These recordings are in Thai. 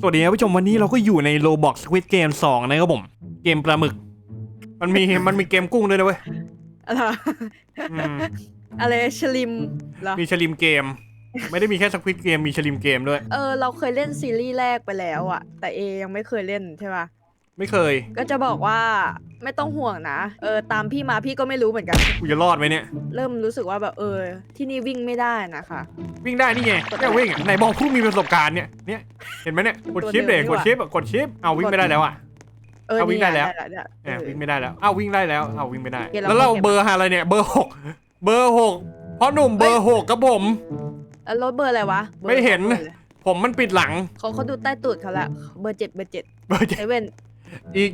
สวัสดีครับผู้ชมวันนี้เราก็อยู่ใน Roblox Squid Game 2 นะครับผม เกมปลาหมึก มันมีมันมีเกมกุ้งด้วยนะเว้ยอะไรอืมอะไรชลิมเหรอมีชลิมเกม ไม่ได้มีแค่ Squid Game มีชลิมเกมด้วย เออ เราเคยเล่นซีรีส์แรกไปแล้วอะแต่เอยังไม่เคยเล่นใช่ปะ ไม่เคย ก็จะบอกว่าไม่ต้องห่วงนะเออตามพี่มาพี่ก็ไม่รู้เหมือนกัน กูจะรอดไหมเนี่ย เริ่มรู้สึกว่าแบบเออ ที่นี่วิ่งไม่ได้นะคะ วิ่งได้นี่ไงแค่วิ่งอะไหนบอกผู้มีประสบการณ์เนี่ย เนี่ย เห็นไหมเนี่ย กดชิปเด็กกดชิปอะกดชิปเอาวิ่งไม่ได้แล้วอะ เออเอาวิ่งได้แล้วนี่ยแหมเออวิ่งไม่ได้แล้ว เอาวิ่งได้แล้ว เอาวิ่งไม่ได้โอเคเราแล้วเราโอเคเบอร์อะไรเนี่ย เบอร์หกเบอร์หกเพราะหนุ่มเบอร์หกกับผม แล้วรถเบอร์อะไรวะบอร์ไม่เห็นบอร์อะไรผมมันปิดหลัง เขาเขาดูใต้ตูดเขาละเบอร์เจ็ดเบอร์เจ็ดเบอร์เจ็ด เซเว่น อีก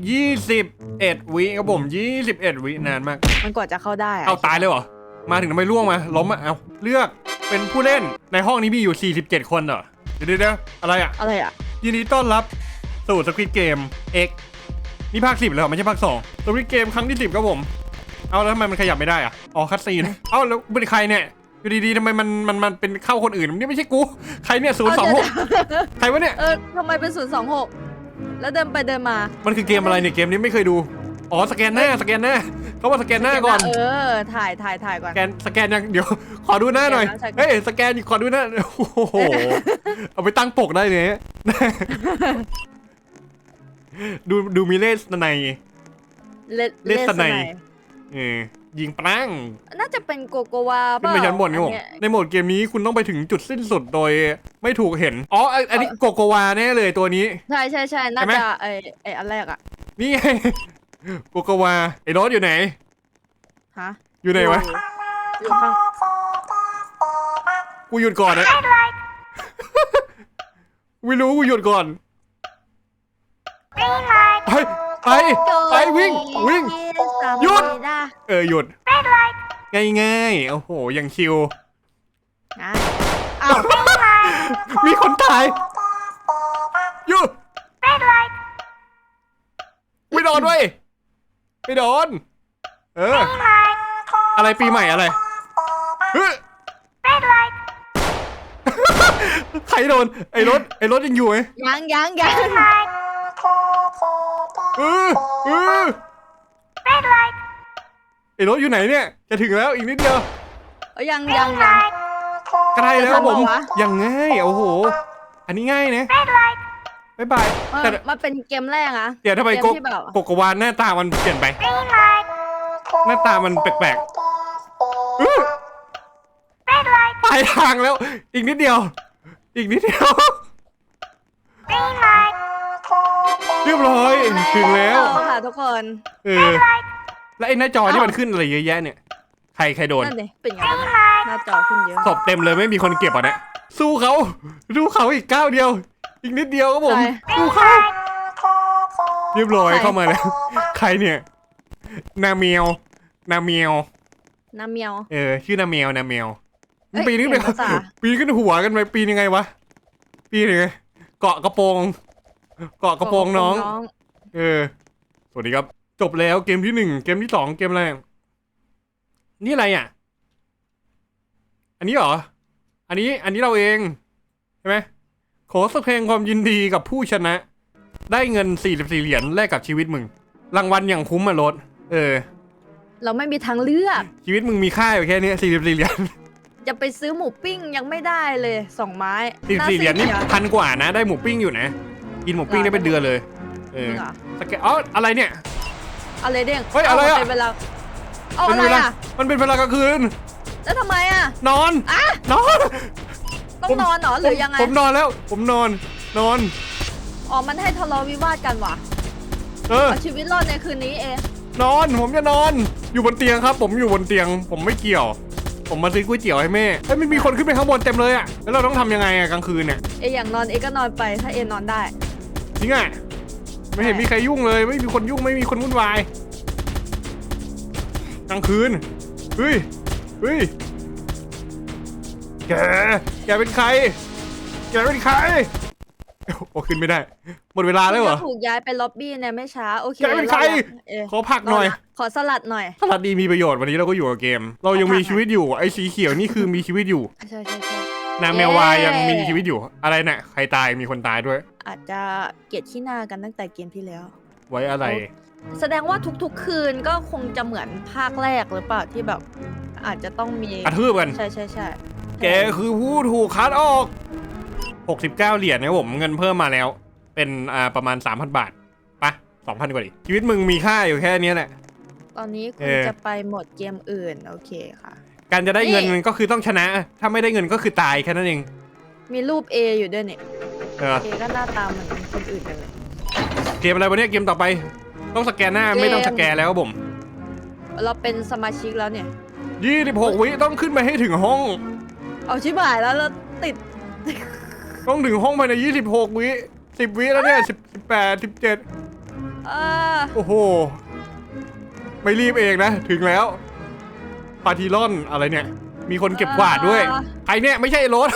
21 วิครับผม 21 วินานมาก มันกว่าจะเข้าได้ะเอาตายเลยเหรอ มาถึงทำไมล่วงมา ล้มอะ เอาเลือกเป็นผู้เล่นในห้องนี้มีอยู่ 47 คนเหรอ เดี๋ยวเดี๋ยวเดี๋ยวอะไรอะ อะไรอะยินดีต้อนรับสู่สควิตเกม X นี่ภาค 10 แล้วเหรอไม่ใช่ภาค2สควิตเกมครั้งที่ 10 ครับผม เอาแล้วทำไมมันขยับไม่ได้อะ อ๋อคัดซีน เอาแล้วเป็นใครเนี่ยอยู่ดีๆทำไมมันมันมันเป็นเข้าคนอื่นนี่ไม่ใช่กู ใครเนี่ยศูนย์สองหกใครวะเนี่ย เออทำไมเป็นศูนย์สองหก แล้วเดินไปเดินมามันคือเกมอะไรเนี่ยเกมนี้ไม่เคยดู อ๋อสแกนหน้าสแกนหน้าเขาว่าสแกนหน้าก่อน เออ ถ่ายถ่ายถ่ายก่อน สแกนสแกนยังเดี๋ยว ขอดูหน้าหน่อย สแกนนะเฮ้ยสแกนขอดูหน้า โอ้โห เอาไปตั้งปกได้เลยดูดูมีเลสใน เลเลสไนไนเออ ยิงปรังน่าจะเป็นโกโกวาขึ้นไปชั้นบนครับผมเยในโหมดเกมนี้คุณต้องไปถึงจุดสิ้นสุดโดยไม่ถูกเห็น อ๋อ อันอันนี้โกโกวาแน่เลยตัวนี้ ใช่ใช่ใช่น่าใช่ไหมจะไอไออันแรกอะนี่ไงโกโกวา ไอ้รถอยู่ไหน ฮะ อยู่ไหนวะอยู่ข้างกูหยุดก่อนนะไม่รู้กูหยุดก่อนไปไปไปวิ่งวิ่ง หยุด เออหยุดง่ายง่ายๆโอ้โหอย่างชิวนะอ้าวมีคนตายหยุดไม่โดนเว้ยไม่โดนเออ อะไรปีใหม่อะไรเฮ้ยใครโดนไอ้รถไอ้รถยังอยู่ไหมยังยังยัง เออเออไอ้รถอยู่ไหนเนี่ย จะถึงแล้วอีกนิดเดียวเอ้ยยังยังยัง ใกล้แล้วผม ทันเหรอวะ ยังง่ายโอ้โห อันนี้ง่ายนะบ๊ายบาย เออแต่มันเป็นเกมแรกอะเดี๋ยวทำไมเกโกมที่แบบโกโกวานหน้าตามันเปลี่ยนไป หน้าตามันแปลกๆอื้อปลายทางแล้ว อีกนิดเดียว อีกนิดเดียว เรียบร้อยถึงแล้วค่ะทุกคนเออแล้วไอ้หน้าจอที่มันขึ้นอะไรเยอะแยะเนี่ยใครใครโดนนั่นดิเป็นไงวะเนี่ยหน้าจอขึ้นเยอะศพเต็มเลยไม่มีคนเก็บอะเนี่ยสู้เขาสู้เขาอีกก้าวเดียว อีกนิดเดียวครับผมใครสู้เขาเรียบร้อยใครเข้ามาแล้ว ใครเนี่ย นาเมียว นาเมียวน้ำเมียว เออ ชื่อนาเมียวนาเมียวเอ้ยปีนขึ้นไปเห็นภาษาปีนขึ้นหัวกันไปปีนยังไงวะ ปีนยังไง เกาะกระโปรง เกาะกระโปรงน้อง เออ สวัสดีครับ จบแล้วเกมที่หนึ่งเกมที่สองเกมอะไร นี่อะไรอะ อันนี้เหรอ อันนี้อันนี้เราเอง ใช่ไหมขอแสดงความยินดีกับผู้ชนะ ได้เงิน 44 เหรียญแลกกับชีวิตมึง รางวัลอย่างคุ้มอะรถ เออ เราไม่มีทางเลือก ชีวิตมึงมีค่าอยู่แค่เนี้ย44 เหรียญจะไปซื้อหมูปิ้งยังไม่ได้เลยสองไม้44 เหรียญนี่าพันกว่านะ ได้หมูปิ้งอยู่นะ กินหมูปิ้งได้เป็นเดือนเลยเอจอริงเหรอสแกนอ๋ออะไรเนี่ย อะไรเด้งเฮ้ยอะไรอะาเป็นเวลาเอาเป็อะนไรเวลาอะมันเป็นเวลากลางคืน แล้วทำไมอะนอนอะนอนต้องผมนอนเหรอหรือยังไงผมนอนแล้ว ผมนอนนอน อ๋อมันให้ทะเลาะวิวาทกันว่ะเออ เอาชีวิตรอดในคืนนี้เองนอนผมจะนอน อยู่บนเตียงครับ ผมอยู่บนเตียง ผมไม่เกี่ยว ผมมาซื้อก๋วยเตี๋ยวให้แม่เอ้ยมันมีคนขึ้นไปข้างบนเต็มเลยอะแล้วเราต้องทำยังไงอะกลางคืนเนี่ยเออย่างนอนเอก็นอนไปถ้าเอนอนได้จ ริงอะไม่เห็นมีใครยุ่งเลย ไม่มีคนยุ่งไม่มีคนวุ่นวายกลางคืนเฮ้ยเฮ้ยแกแกเป็นใคร แกเป็นใครโอ้ขึ้นไม่ได้ หมดเวลาแล้วเหรอถูกย้ายไปล็อบบี้เนี่ยไม่ช้าโอเคแกเป็นใครอยังเอขอผักหน่อยรละขอสลัดหน่อย สลัดดีมีประโยชน์วันนี้เราก็อยู่กับเกม เรายังมีชีวิตอยู่ไอ้สีเขียวนี่คือมีชีวิตอยู่ใช่ใช่ใช่นางแมววายยังมีชีวิตอยู่อะไรเนี่ยใครตายมีคนตายด้วย อาจจะเกลียดขี้หน้ากันตั้งแต่เกมที่แล้ว ไว้อะไร แสดงว่าทุกๆคืนก็คงจะเหมือนภาคแรกหรือเปล่าที่แบบอาจจะต้องมีกระทืบกัน ใช่ใช่ใช่แกคือผู้ถูกคัดออก 69 เหรียญนะครับผมเงินเพิ่มมาแล้ว เป็นอ่าประมาณ 3,000 บาทปะ2,000 กว่าดิชีวิตมึงมีค่าอยู่แค่เนี้ยแหละ ตอนนี้คุเอณอจะไปหมดเกมอื่น โอเคค่ะ การจะได้เงินนี่ ก็คือต้องชนะ ถ้าไม่ได้เงินก็คือตายแค่นั้นเอง มีรูป A อยู่ด้วยเนี่ย เออเอก็หน้าตาเหมือนคนอื่นกันเลยเกมอะไรวะเนี่ยเกมต่อไป ต้องสแกนหน้าเกมไม่ต้องสแกนแล้วครับผม เราเป็นสมาชิกแล้วเนี่ย26วิต้องขึ้นไปให้ถึงห้อง เอาชิบหายแล้วเราติด ต้องถึงห้องภายใน26วิ10วิแล้วเนี่ย10 18 17อ่าโอ้โห ไม่รีบเองนะ ถึงแล้วปาทีลอนอะไรเนี่ย มีคนเก็บกวาดด้วย ใครเนี่ยไม่ใช่รถ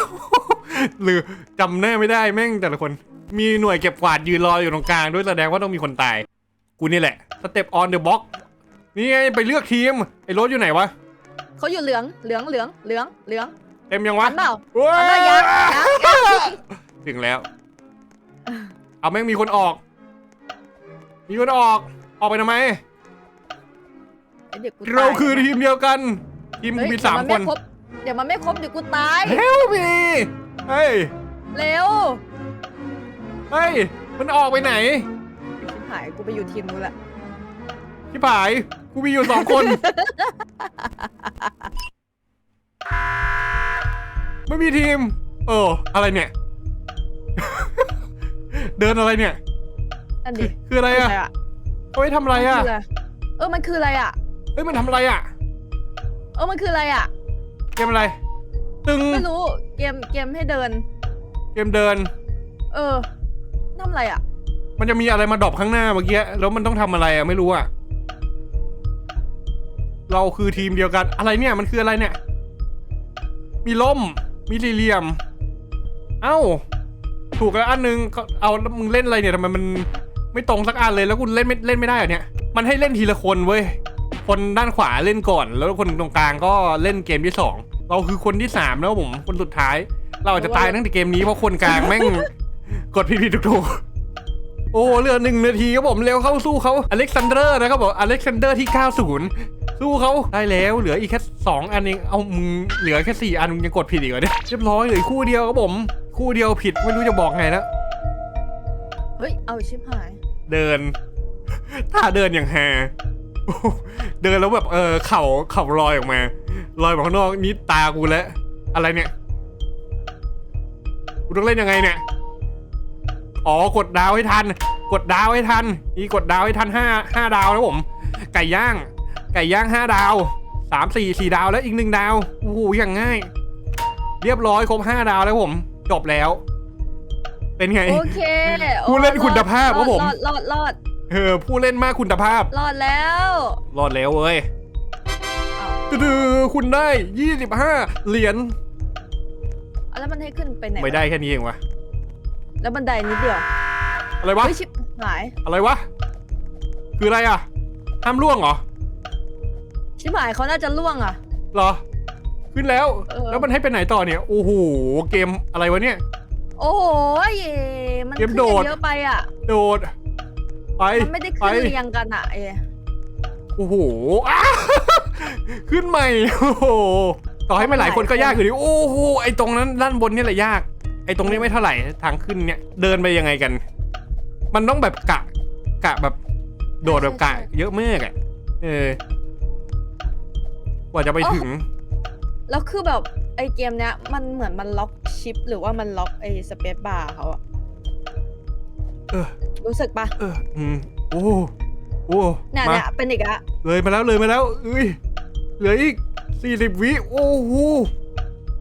หรือจำแน่ไม่ได้แม่งแต่ละคน มีหน่วยเก็บกวาดยืนรออยู่ตรงกลางด้วยแสดงว่าต้องมีคนตาย กูนี่แหละสเต็ปออนเดอะบ็อกนี่ไงไปเลือกทีม ไอ้รถอยู่ไหนวะเขาอยู่เหลืองเหลืองเหลืองเหลืองเหลืองเต็มยังวะทันเปล่าโอ้ทันเปล่ายังยังยังถึงแล้ว เอาแม่งมีคนออก มีคนออก ออกไปทำไมเดี๋ยวกูตยเราคือทีมเดียวกัน ทีมกูเฮ้ยมีสามเดี๋ยวคนไรบเดี๋ยวมันไม่ครบเดี๋ยวกูตาย เฮลมี เฮ้ย เร็วเฮ้ย มันออกไปไหนชิบหายกูไปอยู่ทีมนู้นแหละพี่ผาย กูมีอยู่สองคน ไม่มีทีม เออ อะไรเนี่ย เดินอะไรเนี่ย นั่นดิคืออะไรคืออะอะไรอะเขาให้ทำอะไรอะมันคืเออมันคืออะไรอะเฮ้ยมันทำอะไรอะเออมันคืออะไรอะเกมอะไร ตึงไม่รู้เกมเกมให้เดิน เกมเดิน เออทำอะไรอะมันจะมีอะไรมาดรอปข้างหน้าเมื่อกี้แล้วมันต้องทำอะไรอะไม่รู้อะเราคือทีมเดียวกันอะไรเนี่ยมันคืออะไรเนี่ย มีล่มมีสี่เหลี่ยม เอ้า ถูกแล้วอันนึงก็เอาแล้วมึงเล่นอะไรเนี่ยทำไมมันไม่ตรงสักอันเลยแล้วกูเล่นไม่เล่นไม่ได้เหรอเนี่ยมันให้เล่นทีละคนเว้ยคนด้านขวาเล่นก่อน แล้วคนตรงกลางก็เล่นเกมที่สอง เราคือคนที่สามแล้วผม คนสุดท้าย เราอาจจะตายตั้งแต่เกมนี้เพราะคนกลางแม่ง กดผิดผิดถูกถูกๆโอ้เหลือหนึ่งนาทีครับผมเร็วเข้าสู้เขาอเล็กซานเดอร์นะครับผมอเล็กซานเดอร์ที่ 90 สู้เขาได้แล้วเหลืออีกแค่สองอันเองเอามึงเหลือแค่สี่อันมึงยังกดผิดอีกเหรอเนี่ยเรียบร้อยเหลืออกคู่เดียวครับผม คู่เดียวผิดไม่รู้จะบอกไงแล้วเฮ้ยเอาชิบหาย เดินถ้าเดินอย่างแฮโอ้โหเดินแล้วแบบเออเข่าเข่าลอยออกมา ลอยมาข้างนอกนี่ตากูแล้วอะไรเนี่ยกูต้องเล่นยังไงเนี่ยอ๋อกดดาวให้ทัน กดดาวให้ทันนี่กดดาวให้ทันห้าห้าดาวนะผม ไก่ย่าง ไก่ย่างห้าดาวสามสี่สี่ดาวแล้วอีกหนึ่งดาวโอ้โหอย่างง่าย เรียบร้อยครบห้าดาวแล้วผมจบแล้ว เป็นไงโอเคผู้เล่นคุณภาพครับผมรอดรอดรอดเออผู้เล่นมากคุณภาพ รอดแล้ว รอดแล้วเว้ยอ้าว ดือคุณได้ยี่สิบห้าเหรียญเอาแล้วมันให้ขึ้นไปไหนวะไม่ได้แค่นี้เองวะแล้วบันไดนิดเดียวอะไรวะ เฮ้ยชิบหาย อะไรวะ คืออะไรอะห้ามล่วงเหรอชิบหายเขาน่าจะล่วงอะ เหรอ ขึ้นแล้ว เออ แล้วมันให้ไปไหนต่อเนี่ยโอ้โหเกมอะไรวะเนี่ย โอ้โหเย่มันเกขึ้มนโดด เยอะไปอะ โดด ไปมันไม่ได้ไปขึ้นเรียงกันอะเอโอ้โหอ้า ขึ้นใหม่ โอ้โห ต่อให้มันหลายคนก็ยากอยู่ดิ โอ้โห ไอตรงนั้นด้านบนเนี่ยแหละยาก ไอตรงนี้ไม่เท่าไหร่ ทางขึ้นเนี่ย เดินไปยังไงกัน มันต้องแบบกะ กะแบบ โดดแบบกะ เยอะมากอะ เออ กว่าจะไปถึง แล้วคือแบบไอเกมเนี้ย มันเหมือนมันล็อกชิป หรือว่ามันล็อกไอสเปซบาร์เขาอะเออรู้สึกปะเออ อืม โอ้โอ้เนี่ยมาเนี่ยเป็นอีกอะเลยมาแล้วเลยมาแล้วเอ้ย เหลืออีกสี่สิบวิโอ้โห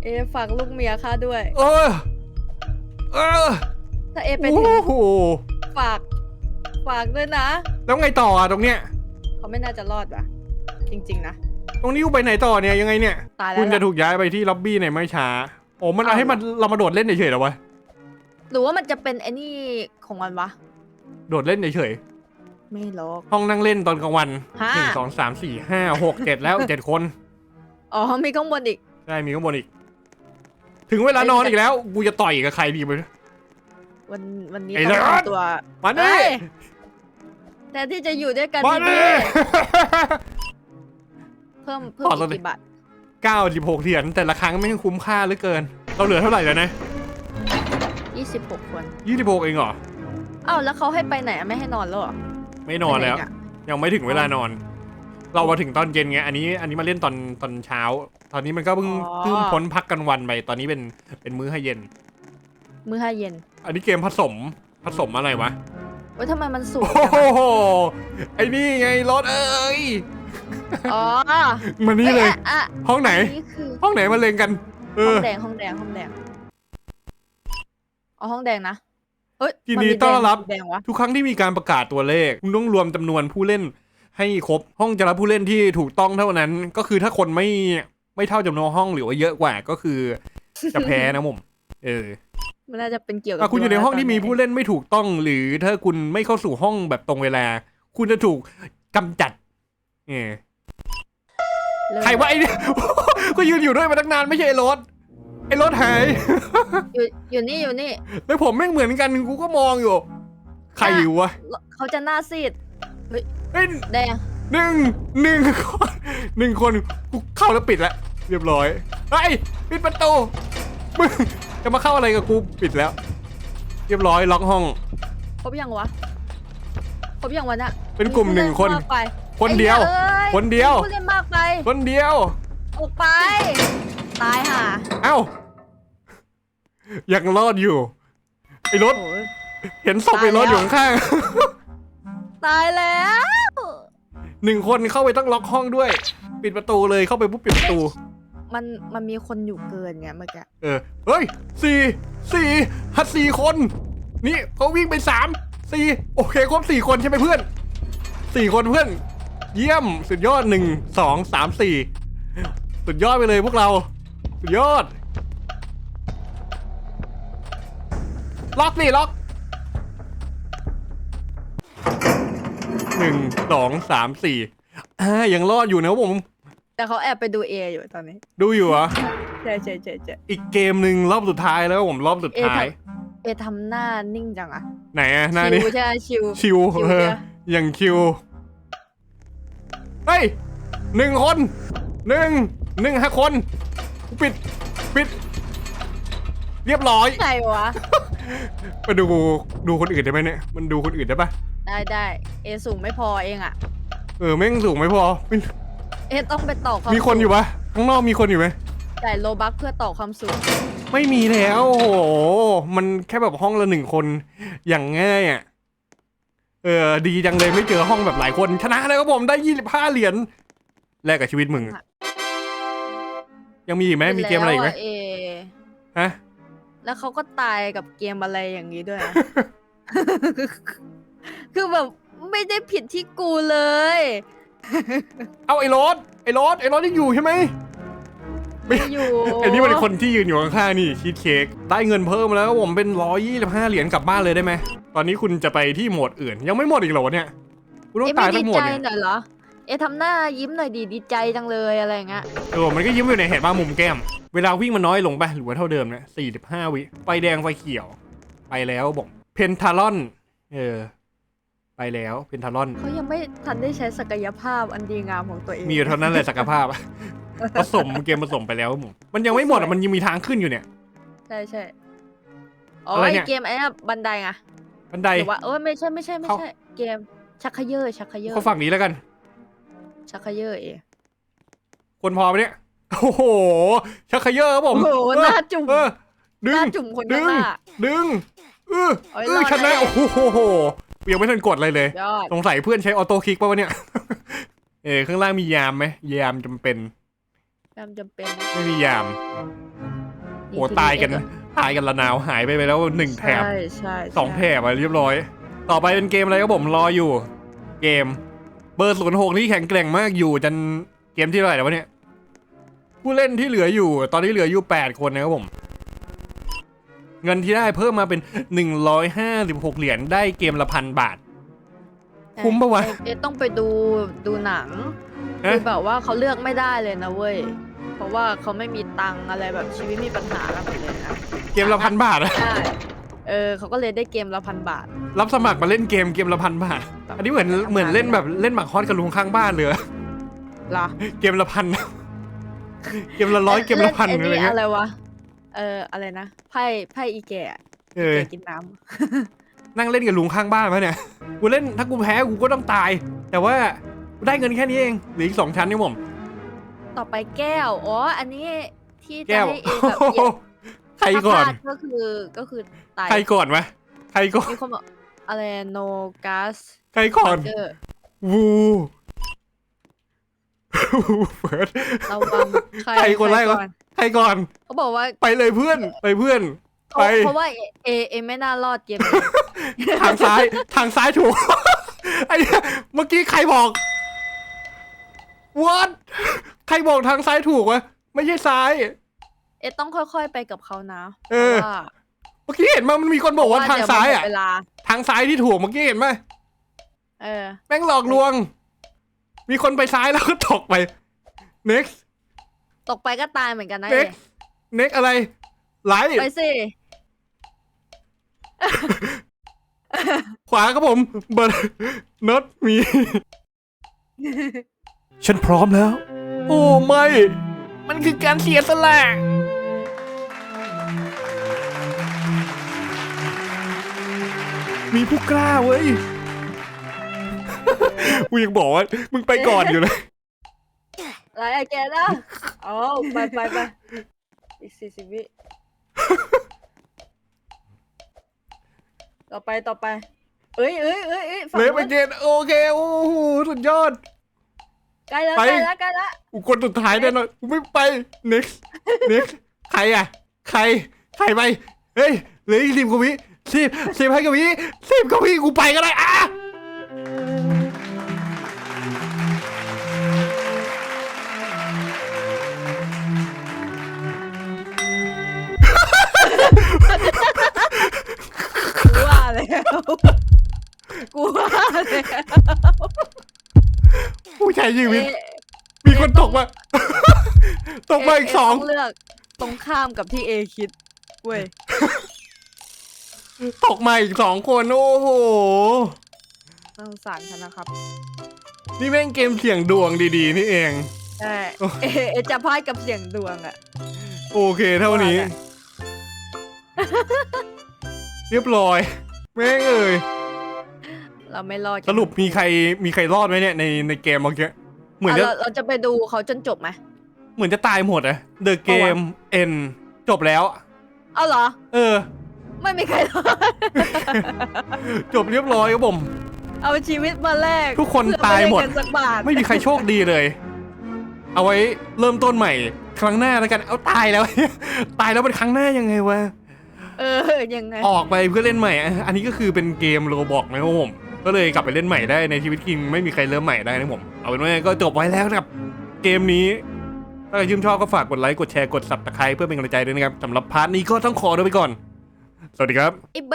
เอฝากลูกเมียข้าด้วย เออเออถ้าเอไปโอ้ถึงโหฝาก ฝากด้วยนะ แล้วไงต่ออะตรงเนี้ย เขาไม่น่าจะรอดว่ะ จริง ๆ นะ ตรงนี้กูไปไหนต่อเนี่ยยังไงเนี่ย ตายแล้ว คุณจะล่ะถูกย้ายไปที่ล็อบบี้ในไม่ช้าโอ้มันเอาให้มันเรามาโดดเล่นเฉยๆเหรอวะหรือว่ามันจะเป็นไอ้นี่ของมันวะ โดดเล่นเฉย ไม่หรอกๆห้องนั่งเล่นตอนกลางวันห้าหนึ่งสองสามสี่ห้าหกเจ็ดแล้วเจ็ดคน อ๋อมีข้างบนอีก ได้มีข้างบนอีก ถึงเวลานอนอีกแล้วกูจะต่อยกับใครดีไป วันวันนี้ไอ้ต้องเลิศทำตัวมาดิเอ้ยแต่ที่จะอยู่ด้วยกันมาดิ ดีๆเพิ่มเพิ่มขออีตัวกดิกี่บาทเก้าสิบหกเหรียญแต่ละครั้งไม่งคุ้มค่าเหลือเกิน เราเหลือเท่าไหร่แล้วนะยี่สิบหกคนยี่สิบหกเองเหรอ อ้าวแล้วเขาให้ไปไหนอะไม่ให้นอนแล้วเหรอ ไม่นอนแล้ว ไปไหะยังไม่ถึงเวลานอน เรามาถึงตอนเย็นไงอันนี้ อันนี้มาเล่นตอนตอนเช้า ตอนนี้มันก็เพิ่งอ๋อ เพิ่งพ้นพักกันวันไปตอนนี้เป็นเป็นมื้อให้เย็น มื้อห้าเย็นอันนี้เกมผสมผสมอะไรวะเว้ยทำไมมันสูงโอ้จังโหอะไอ้นี่ไงรถเอ้ยอ๋อมานี่เลยอ้อะห้องไหน อันนี้คือห้องไหนมาเลงกัน เอห้อองแดงห้องแดงห้องแดงอ๋อห้องแดงนะ เฮ้ยยินมัดีมีต้อนรับ แดงวะทุกครั้งที่มีการประกาศตัวเลข คุณต้องรวมจำนวนผู้เล่นให้ครบ ห้องจะรับผู้เล่นที่ถูกต้องเท่านั้น ก็คือถ้าคนไม่ไม่เท่าจำนวนห้องหรือว่าเยอะกว่าก็คือ จะแพ้นะผมเออมันน่าจะเป็นเกี่ยวกัถ้าคุณอยู่ในห้องที่มีผู้เล่นเล่นไม่ถูกต้อง หรือถ้าคุณไม่เข้าสู่ห้องแบบตรงเวลา คุณจะถูกกำจัดเออใครวะไอ้เนี่ย ก็ยืนอยู่ด้วยมาตั้งนานไม่ใช่ไอ้รถ ไอ้รถหาย อยู่อยู่นี่อยู่นี่แล้วผมแม่งเหมือนกันกูก็มองอยู่ ใครอยู่วะเขาจะหน้าซีดเฮ้ยแดงหนึ่งหนึ่งคนหนึ่งคนกูเข้าแล้วปิดแล้วเรียบร้อยไอ้ยปิดประตูมึงจะมาเข้าอะไรกับกูปิดแล้ว เรียบร้อยล็อกห้อง ครบยังวะครบยังวะน่ะเป็นกลุ่มหนึ่งคนมีผู้เล่มากไปคนเดียว ไอ้หี้อ้คนเดียวมีผู้เล่นมากไปคนเดียว ออกไป ตายห่าเอ้า ยังรอดอยู่ ไอ้รถ โอ้ย เห็นศพไอ้รถอยู่ข้างตายแล้วๆหนึ่งคนเข้าไปต้องล็อกห้องด้วย ปิดประตูเลยเข้าไปปุ๊บปิดประตู มันมันมีคนอยู่เกินไงเมื่อกี้เออ เฮ้ยสี่สี่ฮัดสี่คน นี่เขาวิ่งไปสามสี่โอเคครบสี่คนใช่ไหมเพื่อนสี่คนเพื่อน เยี่ยมสุดยอดหนึ่งสองสามสี่สุดยอดไปเลยพวกเรา สุดยอด ล็อกสิล็อกหนึ่งสองสามสี่อ่ายังรอดอยู่นะผม แต่เขาแอบไปดูเออยู่ตอนนี้ดูอยู่เหรอ ใช่ใช่ใช่ใช่อีกเกมหนึ่งรอบสุดท้ายแล้วผมรอบสุดท้าย เอทำหน้านิ่งจังอะไหนอะหน้านี้ชิวใช่ไหมชิวชิวชิวเออใช่ไหมอย่างคิว เฮ้ยหนึ่งคนหนึ่งหนึ่งห้าคน ปิด ปิด เรียบร้อยไงวะ มาดูดูคนอื่นได้ไหมเนี่ย มันดูคนอื่นได้ปะได้ได้เอสูงไม่พอเองอะเออแม่งสูงไม่พอไม่เอต้องไปต่อความมีคนอยู่ปะข้างนอกมีคนอยู่ไหมจ่ายโลบัคเพื่อต่อความสูงไม่มีแล้วโอ้โห มันแค่แบบห้องละหนึ่งคนอย่างง่ายอะ เออ ดีจังเลยไม่เจอห้องแบบหลายคน ชนะเลยครับผมได้ยี่สิบห้าเหรียญแลกกับชีวิตมึง ยังมีอีกไหมมีเกมอะไรอีกไหมแล้วเอ ฮะ แล้วเขาก็ตายกับเกมอะไรอย่างนี้ด้วยนะ คือแบบไม่ได้ผิดที่กูเลย เอาไอ้รถไอ้รถไอ้รถยังอยู่ใช่ไหม ไม่อยู่ไอ้นี่มันเป็นคนที่ยืนอยู่ข้างๆนี่ชีสเค้กได้เงินเพิ่มแล้วผมเป็นร้อยยี่สิบห้าเหรียญกลับบ้านเลยได้ไหม ตอนนี้คุณจะไปที่โหมดอื่น ยังไม่หมดอีกเหรอเนี่ย คุณต้องเอ๊ะตาไม่ยดีทั้งหมใจดเนี่ย หน่อยเหรอ เอะทำหน้ายิ้มหน่อยดีดีใจจังเลยอะไรอย่างเงี้ยเออมันก็ยิ้มอยู่ในเห็นบ้ามุมแก้ม เวลาวิ่งมันน้อยลงไปหรือว่าเท่าเดิมเนี่ยสี่สิบห้าวิไฟแดงไฟเขียว ไปแล้วบอกเพนทารอน เออ ไปแล้วเพนทารอน เขายังไม่ทันได้ใช้ศักยภาพอันดีงามของตัวเองมีอยู่เท่านั้นเลยศักยภาพ ผสมเกมผสมไปแล้วครับผมมันยังไม่หมดอะมันยังมีทางขึ้นอยู่เนี่ย ใช่ใช่อ๋ออะไรไอเนี่ย เกมไอ้น่ะบันไดไงบันได หรือว่าเออไม่ใช่ไม่ใช่ไม่เขาใช่ เกมชักเขยอชักเขยอ เขาฝั่งนี้แล้วกัน ชักเขยอเอคนพอไหมเนี่ย โอ้โห ชักเขยอะครับผมโอ้โหเออหน้าจุ่มเออดึหงน้าจุ่มคนดึข้างง หน้า ดึงเออโอ้ยเออรอดชนะแล้วโอ้โหยังไม่ทันกดอะไรเลย ยอดสงสัยเพื่อนใช้ออโต้คลิกป่าวะเนี่ย เออข้างล่างมียามไหมยามจำเป็น จำจำเป็นไม่มียาม โอ้ทีตายกันเอ็อะตายกันละนาวหายไปไปแล้วหนึ่งแถบ ใช่ใช่สองแถใช่บไปเรียบร้อย ต่อไปเป็นเกมอะไรครับผมรออยู่ เกม เบอร์ศูนย์หกนี่แข็งแกร่งมากอยู่จนเกมที่เท่าไหร่แล้ววะเนี่ยผู้เล่นที่เหลืออยู่ ตอนนี้เหลืออยู่แปดคนนะครับผม เงินที่ได้เพิ่มมาเป็นหนึ่งร้อยห้าสิบหกเหรียญได้เกมละพันบาท คุ้มปะวะ เอ๊เอ๊ต้องไปดูดูหนังฮะคือแบบว่าเขาเลือกไม่ได้เลยนะเว้ย เพราะว่าเขาไม่มีตังค์อะไรแบบชีวิตมีปัญหากันหมดเลยนะเกมละพันบาทอะใช่ เเออเขาก็เลยได้เกมละพันบาท รับสมัครมาเล่นเกมเกมละพันบาท อันนี้เหมือนเหมือนเล่นแบบเล่นหมากฮอตกับลุงข้างบ้านเลยเหรอเกมละพัน เกมละร้อยเกมละพันเล่อะไรนเงี้ยอะไรวะ เอออะไรนะไพ่ไพ่อีแก่เออแก่กินน้นั่งเล่นกับลุงข้างบ้านปะเนี่ย กูเล่นถ้ากูแพ้กูก็ต้องตาย แต่ว่ากูได้เงินแค่นี้เองเหลืออีกสองชั้นนี่ผมำต่อไปแก้ว อ๋อ อันนี้ที่จะแก้วให้เองแบบเหยียบ ใครก่อน ถ้าพลาดก็คือก็คือตายใครก่อนวะใครก่อน มีคนบอกอะไร no gas ใครก่อน burger วูเฟิร์ส ระวังใครใครคนแรกวะก่อนใครก่อน เขาบอกว่าไปเลยเพื่อน ไปเพื่อน ไป เพราะว่าเอเอเอไม่น่ารอดเกมนี้ทางซ้าย ทางซ้ายถูก ไอ้เนี่ยเมื่อกี้ใครบอก what ใครบอกทางซ้ายถูกวะ ไม่ใช่ซ้าย เอต้องค่อยๆไปกับเขานะเออ พราะว่าเมื่อกี้เห็นมามันมีคนบอกว่าทางซ้ายอะ เดี๋วมันหมดเวลา ทางซ้ายที่ถูกเมื่อกี้เห็นไหมเออ แม่งหลอกลวง มีคนไปซ้ายแล้วก็ตกไป next ตกไปก็ตายเหมือนกันนะเอ next next อะไรไลท์ไปสิ ขวาครับผม but not me ฉันพร้อมแล้ว โอ้ไม่ มันคือการเสียสละ มีผู้กล้าเว้ย กูยังบอกว่ามึงไปก่อนอยู่เลย อะไรอะแกนะเอาไปไปไปอีกสี่สิบวิต่อไปต่อไป เอ้ยเอ้ยเอ้ยเอ้ยฝั่งเลฟนู้ไปนเกตโอเค โอ้โห สุดยอด ใกล้แล้วไป ใกล้แล้วใกล้แล้วกูคนสุดท้ายแน่นอนกูไม่ไป next next ใครอะ ใคร ใครไป เฮ้ยเหลืออีกสิบกว่าวิ สิบสิบให้กว่าวิสิบกว่าวิกูไปก็ได้อะกูว่าแล้ว กูว่าแล้วผู้ชายชีวิตเอ๊ะมีคนตกมา ตกมาอีกสองเต้เลือก ตรงข้ามกับที่เอคิดเว้ย ตกมาอีกสองคนโอ้โหน่าสงสารฉันนะครับนี่แม่งเกมเสี่ยงดวงดีๆ นี่เอง ใช่เอะเอะจะพลาดกับเสียงดวงอะ โอเคเท่านี้ ว่าแหละ เรียบร้อย แม่งเอ่ยเราไม่รอดกันสรุปมีใครมีใครรอดไหมเนี่ยในในเกมเมื่อกี้เหมือนอะจะเราเราจะไปดูเขาจนจบไหม เหมือนจะตายหมดอะ The Game End จบแล้ว เอาเหรอ เออ ไม่มีใครรอดจบเรียบร้อยครับผม เอาชีวิตมาแลกทุกคนเพื่อตายหมดไได้เงินสักบาทไม่มีใครโชคดีเลย เอาไว้เริ่มต้นใหม่ ครั้งหน้าแล้วกัน เอาตายแล้ว ตายแล้วเป็นครั้งหน้ายังไงวะ เออยังไง ออกไปเพื่อเล่นใหม่อะอันนี้ก็คือเป็นเกมโรบอกนะครับผม ก็เลยกลับไปเล่นใหม่ได้ในชีวิตจริงไม่มีใครเริ่มใหม่ได้นะผม เอาเป็นว่าก็จบไว้แล้วนะครับ เกมนี้ ถ้าใครชื่นชอบก็ฝากกดไลค์ กดแชร์ กด subscribe เพื่อเป็นกำลังใจด้วยนะครับสำหรับพาร์ทนี้ก็ต้องขอตัวไปก่อน สวัสดีครับไอ้ใบ